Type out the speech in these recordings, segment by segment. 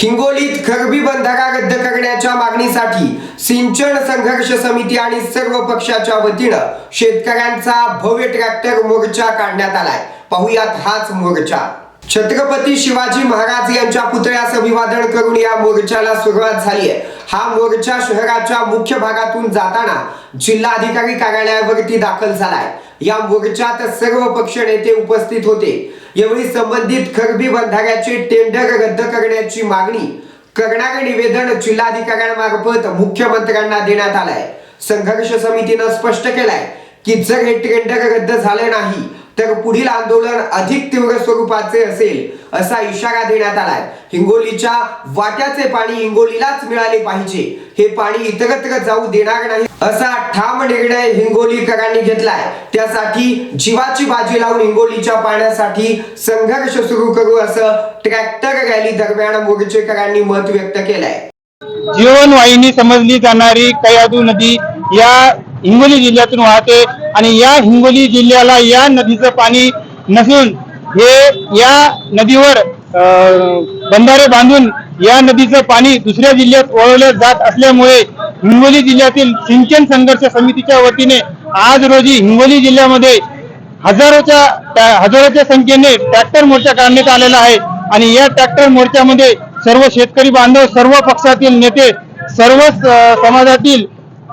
हिंगोलीत खरबी बंधारा रद्द करण्याच्या मागणीसाठी सिंचन संघर्ष समिती आणि सर्व पक्षाच्या वतीनं शेतकऱ्यांचा भव्य ट्रॅक्टर मोर्चा काढण्यात आलाय. पाहुयात हाच मोर्चा. छत्रपती शिवाजी महाराज यांच्या पुतळ्यास अभिवादन करून या मोर्चाला सुरुवात झाली आहे. हा मोर्चा शहराच्या मुख्य भागातून जाताना जिल्हाधिकारी कार्यालयावरती दाखल झालाय. या मोर्चात सर्व पक्ष नेते उपस्थित होते. यावेळी संबंधित खरबी बंधाऱ्याचे टेंडर रद्द करण्याची मागणी करणारे निवेदन जिल्हाधिकाऱ्यांमार्फत मुख्यमंत्र्यांना देण्यात आलंय. संघर्ष समितीनं स्पष्ट केलाय की जर हे टेंडर रद्द झाले नाही तर पुढील आंदोलन अधिक तीव्र स्वरूपाचे असेल असा इशारा देण्यात आलाय. हिंगोलीच्या वाट्याचे पाणी हिंगोलीलाच मिळाले पाहिजे. हे पाणी इतरत्र जाऊ देणार नाही असा ठाम निर्णय हिंगोलीकरांनी घेतलाय. त्यासाठी जीवाची बाजी लावून हिंगोलीच्या पाण्यासाठी संघर्ष सुरू करू असं ट्रॅक्टर रॅली दरम्यान मोर्चेकरांनी मत व्यक्त केलंय. जीवनवाहिनी समजली जाणारी कयादू नदी या हिंगोली जिल्ह्यातून वाहते आणि या हिंगोली जिल्ह्याला या नदीचं पाणी नसून हे या नदीवर बंधारे बांधून या नदीचं पाणी दुसऱ्या जिल्ह्यात वळवलं जात असल्यामुळे हिंगोली जिल्ह्यातील सिंचन संघर्ष समितीच्या वतीने आज रोजी हिंगोली जिल्ह्यामध्ये हजारोच्या हजारोच्या संख्येने ट्रॅक्टर मोर्चा काढण्यात आलेला आहे. आणि या ट्रॅक्टर मोर्चामध्ये सर्व शेतकरी बांधव सर्व पक्षातील नेते सर्व स- समाजातील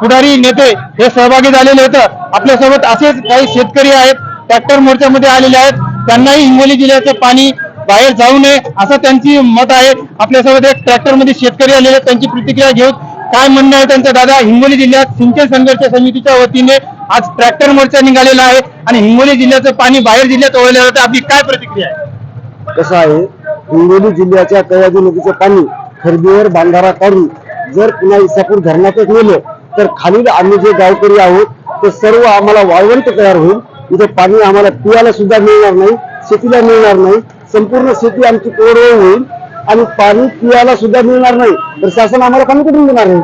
पुढारी नेते हे सहभागी झालेले होतं. आपल्यासोबत असेच काही शेतकरी आहेत ट्रॅक्टर मोर्चामध्ये आलेले आहेत. त्यांनाही हिंगोली जिल्ह्याचं पाणी बाहेर जाऊ नये असं त्यांची मत आहे. आपल्यासोबत एक ट्रॅक्टरमध्ये शेतकरी आलेले आहेत त्यांची प्रतिक्रिया घेऊ काय म्हणणं आहे त्यांचं दादा? हिंगोली जिल्ह्यात सिंचन संघर्ष समितीच्या वतीने आज ट्रॅक्टर मोर्चा निघालेला आहे आणि हिंगोली जिल्ह्याचं पाणी बाहेर जिल्ह्यात ओढलं जातं. आपली काय प्रतिक्रिया आहे? कसं आहे? हिंगोली जिल्ह्याच्या कयादी नदीचं पाणी खरबीवर बांधारा काढून जर पुन्हा इसापूर धरणातच नेलं तर खालील आम्ही जे गावकरी आहोत ते सर्व आम्हाला वाळवंट तयार होईल इथे पाणी आम्हाला पियाला सुद्धा मिळणार नाही शेतीला मिळणार नाही संपूर्ण शेती आमची कोरडवाहू होईल आणि पाणी पियाला सुद्धा मिळणार नाही. तर शासन आम्हाला पाणी कुठून देणार आहे?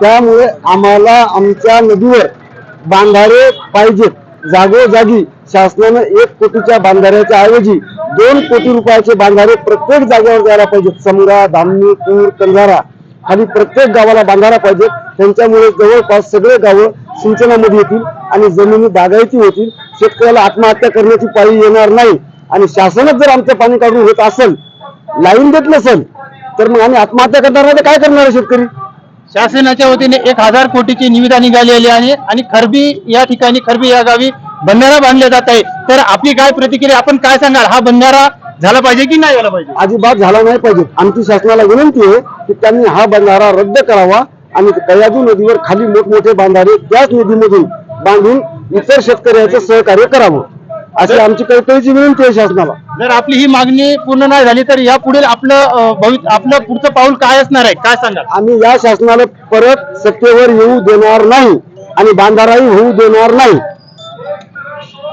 त्यामुळे आम्हाला आमच्या नदीवर बांधारे पाहिजेत जागोजागी शासनानं एक कोटीच्या बांधाऱ्याच्या ऐवजी दोन कोटी रुपयाचे बांधारे प्रत्येक जागेवर द्यायला पाहिजेत. समगा धामणी पूर कंधारा खाली प्रत्येक गावाला बांधायला पाहिजेत. त्यांच्यामुळे जवळपास सगळे गावं सिंचनामध्ये येतील आणि जमिनी बागायती होतील. शेतकऱ्याला आत्महत्या करण्याची पाळी येणार नाही. आणि शासनच जर आमचं पाणी काढून होत असेल लाईन देत नसेल तर मग आम्ही आत्महत्या करणार नाही काय करणार आहे शेतकरी? शासनाच्या वतीने एक हजार कोटीची निविदा निघालेली आहे आणि खरबी या ठिकाणी खरबी या गावी बंधारा बांधले जात आहे. तर आपली काय प्रतिक्रिया आपण काय सांगाल? हा बंधारा झाला पाहिजे की नाही झाला पाहिजे? अजिबात झाला नाही पाहिजे. आमची शासनाला विनंती आहे की त्यांनी हा बंधारा रद्द करावा. आणि कयादू नदीवर खाली मोठमोठे बांधारे त्याच नदीमधून बांधून इतर शेतकऱ्याचं सहकार्य करावं. अशी आमची कळकळीची विनंती आहे शासनाला. जर आपली ही मागणी पूर्ण नाही झाली तर या पुढील आपलं अं, भवि आपलं पुढचं पाऊल काय असणार आहे? काय सांगाल? आम्ही या शासनाला परत सत्तेवर येऊ देणार नाही आणि बांधाराही होऊ देणार नाही.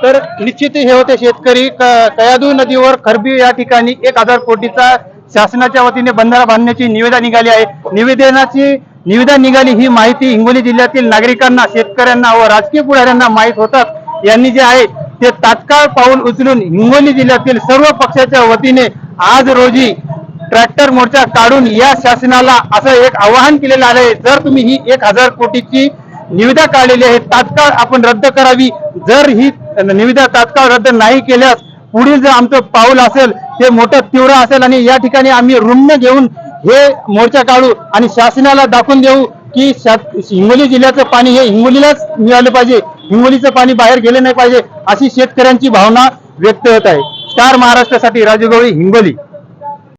तर निश्चित हे होते शेतकरी. कयादू नदीवर खरबी या ठिकाणी एक हजार कोटीचा शासनाच्या वतीने बंधारा बांधण्याची निविदा निघाली आहे. निवेदनाची निविदा निघाली. ही माहिती हिंगोली जिल्ह्यातील नागरिकांना शेतकऱ्यांना व राजकीय पुढाऱ्यांना माहीत होतात. यांनी जे आहे ते तात्काळ पाऊल उचलून हिंगोली जिल्ह्यातील सर्व पक्षाच्या वतीने आज रोजी ट्रॅक्टर मोर्चा काढून या शासनाला असं एक आवाहन केलेलं आहे. जर तुम्ही ही एक हजार कोटीची निविदा काढलेली आहे तात्काळ आपण रद्द करावी. जर ही निविदा तात्काळ रद्द नाही केल्यास पुढील जर आमचं पाऊल असेल ते मोठं तीव्र असेल आणि या ठिकाणी आम्ही रुग्ण घेऊन हे मोर्चा काढू आणि शासनाला दाखवून देऊ की हिंगोली जिल्ह्याचं पाणी हे हिंगोलीलाच मिळालं पाहिजे. हिंगोलीचं पाणी बाहेर गेलं नाही पाहिजे अशी शेतकऱ्यांची भावना व्यक्त होत आहे. स्टार महाराष्ट्रासाठी राजू गवळी हिंगोली.